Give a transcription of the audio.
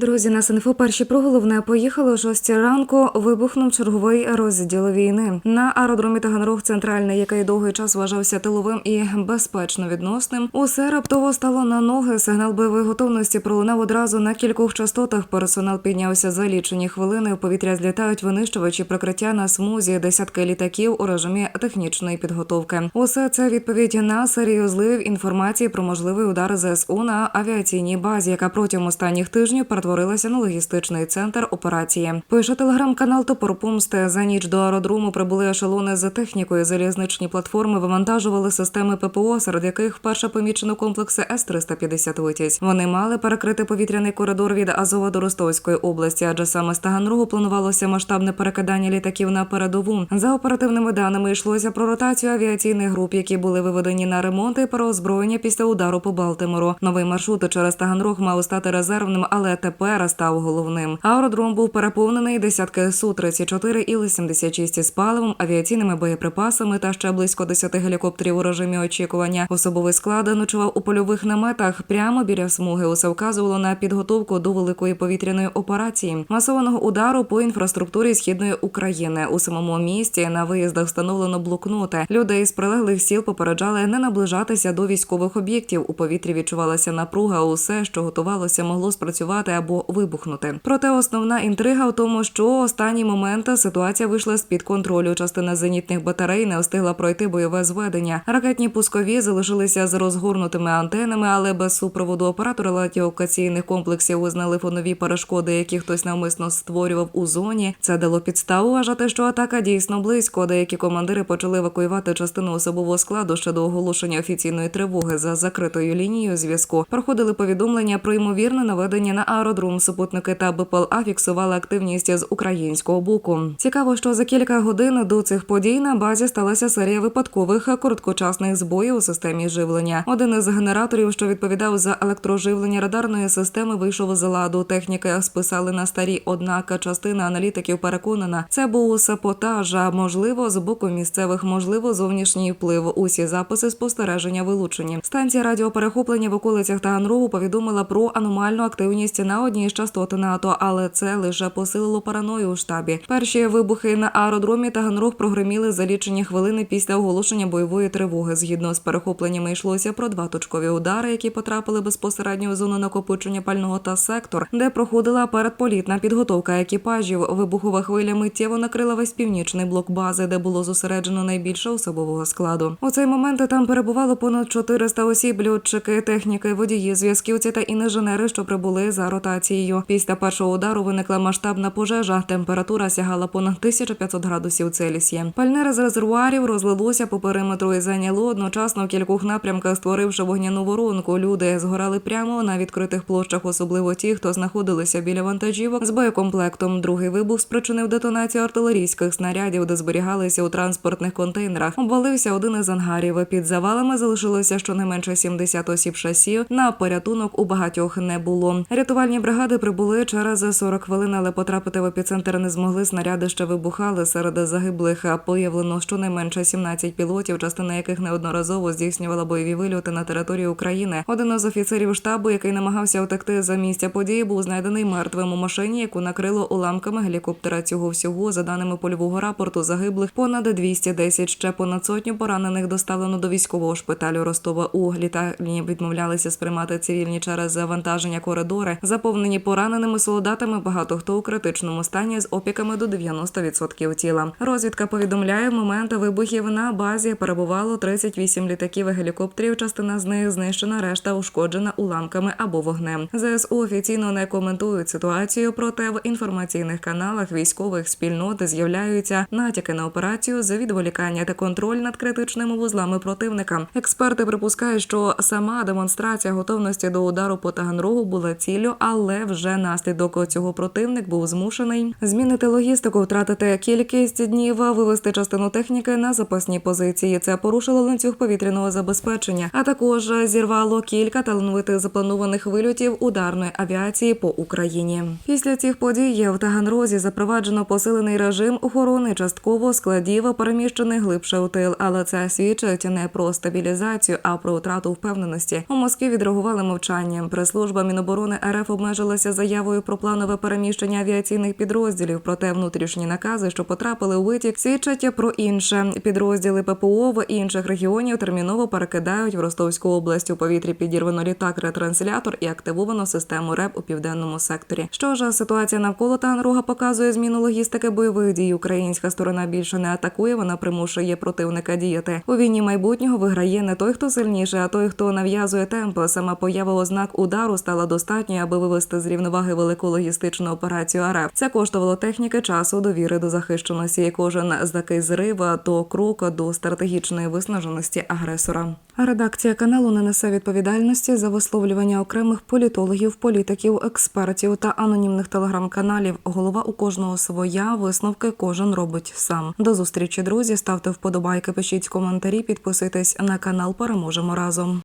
Друзі, на Синфо перші про головне поїхали о 6 ранку. Вибухнув черговий розділ війни на аеродромі Таганрог Центральний, який довгий час вважався тиловим і безпечно відносним. Усе раптово стало на ноги. Сигнал бойової готовності пролунав одразу на кількох частотах. Персонал піднявся за лічені хвилини. У повітря злітають винищувачі прикриття на смузі, десятки літаків у режимі технічної підготовки. Усе це відповідь на серію зливів інформації про можливий удар ЗСУ на авіаційній базі, яка протягом останніх тижнів перетворилася на логістичний центр операції. Пише телеграм-канал Топор Помсти. За ніч до аеродрому прибули ешелони за технікою. Залізничні платформи вивантажували системи ППО, серед яких вперше помічено комплекси С-350 «Витязь». Вони мали перекрити повітряний коридор від Азова до Ростовської області, адже саме з Таганрогу планувалося масштабне перекидання літаків на передову. За оперативними даними йшлося про ротацію авіаційних груп, які були виведені на ремонт і переозброєння після удару по Балтимору. Новий маршрут через Таганрог мав стати резервним, але тепер став головним. Аеродром був переповнений десятки су 34 іл 76 з паливом, авіаційними боєприпасами та ще близько 10 гелікоптерів у режимі очікування. Особовий склад ночував у польових наметах прямо біля смуги. Усе вказувало на підготовку до великої повітряної операції, масованого удару по інфраструктурі східної України. У самому місті на виїздах встановлено блокноти. Людей з прилеглих сіл попереджали не наближатися до військових об'єктів. У повітрі відчувалася напруга. Усе, що готувалося, могло спрацювати або вибухнути. Проте основна інтрига в тому, що останні моменти ситуація вийшла з під контролю. Частина зенітних батарей не встигла пройти бойове зведення. Ракетні пускові залишилися з розгорнутими антенами, але без супроводу оператора радіолокаційних комплексів визнали фонові перешкоди, які хтось навмисно створював у зоні. Це дало підставу вважати, що атака дійсно близько. Деякі командири почали евакуювати частину особового складу ще до оголошення офіційної тривоги за закритою лінією зв'язку. Проходили повідомлення про ймовірне наведення на аеродром. Супутники та БПЛА фіксували активність з українського боку. Цікаво, що за кілька годин до цих подій на базі сталася серія випадкових короткочасних збоїв у системі живлення. Один із генераторів, що відповідав за електроживлення радарної системи, вийшов з ладу. Техніки списали на старі, однак частина аналітиків переконана, це був саботаж, а можливо з боку місцевих, можливо, зовнішній вплив. Усі записи спостереження вилучені. Станція радіоперехоплення в околицях Таганрогу повідомила про аномальну активність на одній з частот НАТО, але це лише посилило параною у штабі. Перші вибухи на аеродромі Таганрог прогреміли за лічені хвилини після оголошення бойової тривоги. Згідно з перехопленнями йшлося про два точкові удари, які потрапили безпосередньо в зону накопичення пального та сектор, де проходила передполітна підготовка екіпажів. Вибухова хвиля миттєво накрила весь північний блок бази, де було зосереджено найбільше особового складу. У цей момент там перебувало понад 400 осіб, льотчики, техніки, водії, зв'язківці та інженери, що прибули за ротацією. Після першого удару виникла масштабна пожежа. Температура сягала понад 1500 градусів Цельсія. Пальне з резервуарів розлилося по периметру і зайняло одночасно в кількох напрямках, створивши вогняну воронку. Люди згорали прямо на відкритих площах, особливо ті, хто знаходилися біля вантажівок з боєкомплектом. Другий вибух спричинив детонацію артилерійських снарядів, де зберігалися у транспортних контейнерах. Обвалився один із ангарів. Під завалами залишилося щонайменше 70 осіб шасі. На порятунок у багатьох не було. Рятувальні бригади прибули через 40 хвилин, але потрапити в епіцентр не змогли. Снаряди ще вибухали. Серед загиблих появлено щонайменше 17 пілотів, частина яких неодноразово здійснювала бойові вильоти на території України. Один із офіцерів штабу, який намагався втекти за місця події, був знайдений мертвим у машині, яку накрило уламками гелікоптера. Цього всього, за даними польового рапорту, загиблих понад 210, ще понад сотню поранених доставлено до військового шпиталю Ростова. У літальні відмовлялися сприймати цивільні через завантаження коридори, заповнені пораненими солдатами. Багато хто у критичному стані з опіками до 90% тіла. Розвідка повідомляє, в момент вибухів на базі перебувало 38 літаків і гелікоптерів. Частина з них знищена, решта ушкоджена уламками або вогнем. ЗСУ офіційно не коментують ситуацію, проте в інформаційних каналах військових спільнот з'являються натяки на операцію з відволікання та контроль над критичними вузлами противника. Експерти припускають, що сама демонстрація готовності до удару по Таганрогу була ціллю, але вже наслідок цього противник був змушений змінити логістику, втратити кількість днів, вивести частину техніки на запасні позиції. Це порушило ланцюг повітряного забезпечення, а також зірвало кілька талановитих запланованих вильотів ударної авіації по Україні. Після цих подій в Таганрозі запроваджено посилений режим охорони частково складів, переміщених глибше у тил, але це свідчить не про стабілізацію, а про втрату впевненості. У Москві відреагували мовчанням. Прес-служба Міноборони РФ обмежила обмежилася заявою про планове переміщення авіаційних підрозділів. Проте внутрішні накази, що потрапили у витік, свідчать про інше. Підрозділи ППО в інших регіонів терміново перекидають в Ростовську область. У повітрі підірвано літак ретранслятор і активовано систему РЕП у південному секторі. Що ж ситуація навколо Таганрога показує зміну логістики бойових дій. Українська сторона більше не атакує, вона примушує противника діяти. У війні майбутнього виграє не той, хто сильніше, а той, хто нав'язує темп. Сама поява ознак удару стала достатньою, аби вивести з рівноваги велику логістичну операцію РФ. Це коштувало техніки, часу, довіри до захищеності. Кожен з такий зрив то крок до стратегічної виснаженості агресора. Редакція каналу не несе відповідальності за висловлювання окремих політологів, політиків, експертів та анонімних телеграм-каналів. Голова у кожного своя висновки кожен робить сам. До зустрічі, друзі. Ставте вподобайки, пишіть коментарі, підписуйтесь на канал. Переможемо разом.